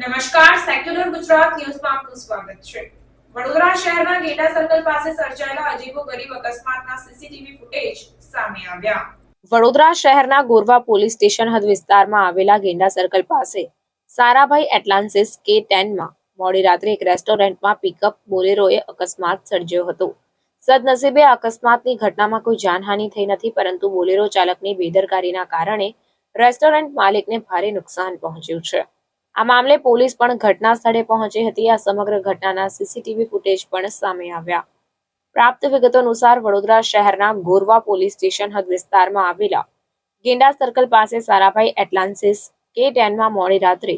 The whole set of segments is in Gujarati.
સેક્યુલર ગુજરાત ન્યૂઝમાં આપનું સ્વાગત છે. વડોદરા શહેરના ગેટા સર્કલ પાસે સર્જાયેલા અજીબો ગરીબ અકસ્માતના સીસીટીવી ફૂટેજ સામે આવ્યા. વડોદરા શહેરના ગોરવા પોલીસ સ્ટેશન હદ વિસ્તારમાં આવેલા ગેંડા સર્કલ પાસે સારાભાઈ એટલાન્સિસ કે ટેનમાં મોડી રાત્રે એક રેસ્ટોરન્ટમાં પિકઅપ બોલેરોએ અકસ્માત સર્જ્યો હતો. સદનસીબે અકસ્માતની ઘટનામાં કોઈ જાનહાનિ થઈ નથી, પરંતુ બોલેરો ચાલકની બેદરકારીના કારણે રેસ્ટોરન્ટ માલિકને ભારે નુકસાન પહોંચ્યું છે. આ મામલે પોલીસ પણ ઘટના સ્થળે પહોંચી હતી. આ સમગ્ર ઘટનાના સીસીટીવી ફૂટેજ પણ સામે આવ્યા. પ્રાપ્ત વિગતો અનુસાર વડોદરા શહેરના ગોરવા પોલીસ સ્ટેશન હદ વિસ્તારમાં આવેલા ગેંડા સર્કલ પાસે સારાભાઈ એટલાન્સિસ કે ટેનમાં મોડી રાત્રે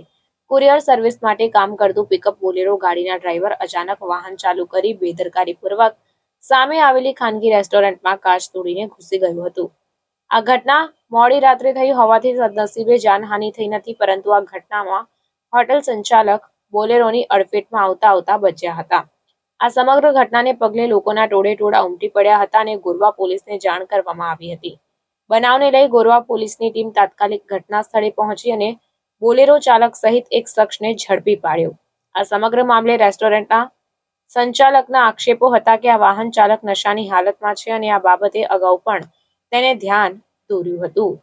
કુરિયર સર્વિસ માટે કામ કરતું પિકઅપ બોલેરો ગાડીના ડ્રાઈવર અચાનક વાહન ચાલુ કરી બેદરકારીપૂર્વક સામે આવેલી ખાનગી રેસ્ટોરન્ટમાં કાચ તોડીને ઘૂસી ગયું હતું. આ ઘટના મોડી રાત્રે થઈ હોવાથી સદનસીબે જાનહાનિ થઈ નથી, પરંતુ આ ઘટનામાં હોટેલ સંચાલક બોલેરોની અડફેટમાં આવતા આવતા બચ્યા હતા. આ સમગ્ર ઘટનાને પગલે લોકોના ટોળે ટોળા ઉમટી પડ્યા હતા અને ગોરવા પોલીસને જાણ કરવામાં આવી હતી. બનાવને લઈ ગોરવા પોલીસની ટીમ તાત્કાલિક ઘટના સ્થળે પહોંચી અને બોલેરો ચાલક સહિત એક શખ્સને ઝડપી પાડ્યો. આ સમગ્ર મામલે રેસ્ટોરન્ટના સંચાલકના આક્ષેપો હતા કે આ વાહન ચાલક નશાની હાલતમાં છે અને આ બાબતે અગાઉ પણ તેને ધ્યાન દોર્યું હતું.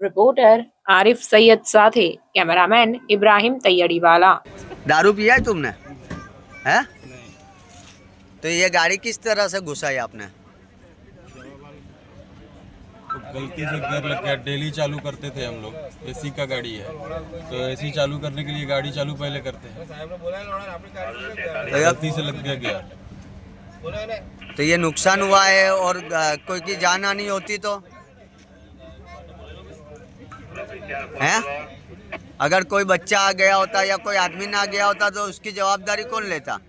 रिपोर्टर आरिफ सैयद साथे कैमरामैन इब्राहिम तैयारी वाला दारू पिया है तुमने? है? तो ये गाड़ी किस तरह से घुसा है आपने तो गलती से गियर लग गया। डेली चालू करते थे हम लोग। एसी का गाड़ी है। तो एसी चालू करने के लिए गाड़ी चालू पहले करते हैं। तो गलती से लग गया गियर तो ये नुकसान हुआ है और कोई की जान आनी होती तो? है अगर कोई बच्चा आ गया होता या कोई आदमी ना गया होता तो उसकी जवाबदारी कौन लेता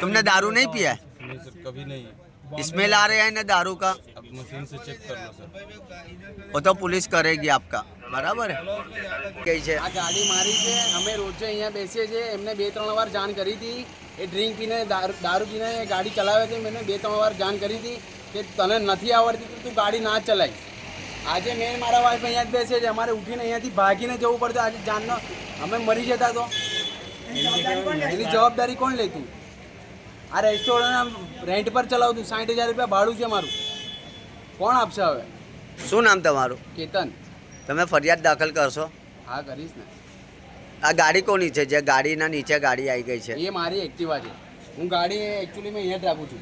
तुमने दारू नहीं पिया है नहीं सर कभी नहीं स्मेल आ रहा है ना दारू का अब मशीन से चेक करना सर वो तो पुलिस करेगी आपका बराबर है कही છે આ ગાડી મારી છે અમે રોજે અહીંયા બેસીએ છીએ એમને બે ત્રણ વાર જાણ કરી હતી એ ડ્રિંક પીને દારૂ દારૂ પીને એ ગાડી ચલાવે છે મેં બે ત્રણ વાર જાણ કરી હતી કે તને નથી આવડતી તો તું ગાડી ના ચલાવીશ આજે મેં મારા વાઈફ અહીંયા જ બેસે છે અમારે ઉઠીને અહીંયાથી ભાગીને જવું પડતું આજે જાનનો. અમે મરી જતા તો. એની જવાબદારી કોણ લેતું આ રેસ્ટોરન્ટ રેન્ટ પર ચલાવતું. સાઠ હજાર રૂપિયા ભાડું છે મારું. કોણ આપશે હવે? શું નામ તમારું? કેતન. તમે ફરિયાદ દાખલ કરશો? હા કરીશ ને. આ ગાડી કોની છે? જે ગાડીના નીચે ગાડી આવી ગઈ છે. એ મારી એક્ટિવા છે. હું ગાડી એકચ્યુઅલી મેં અહીંયા જ રાખું છું.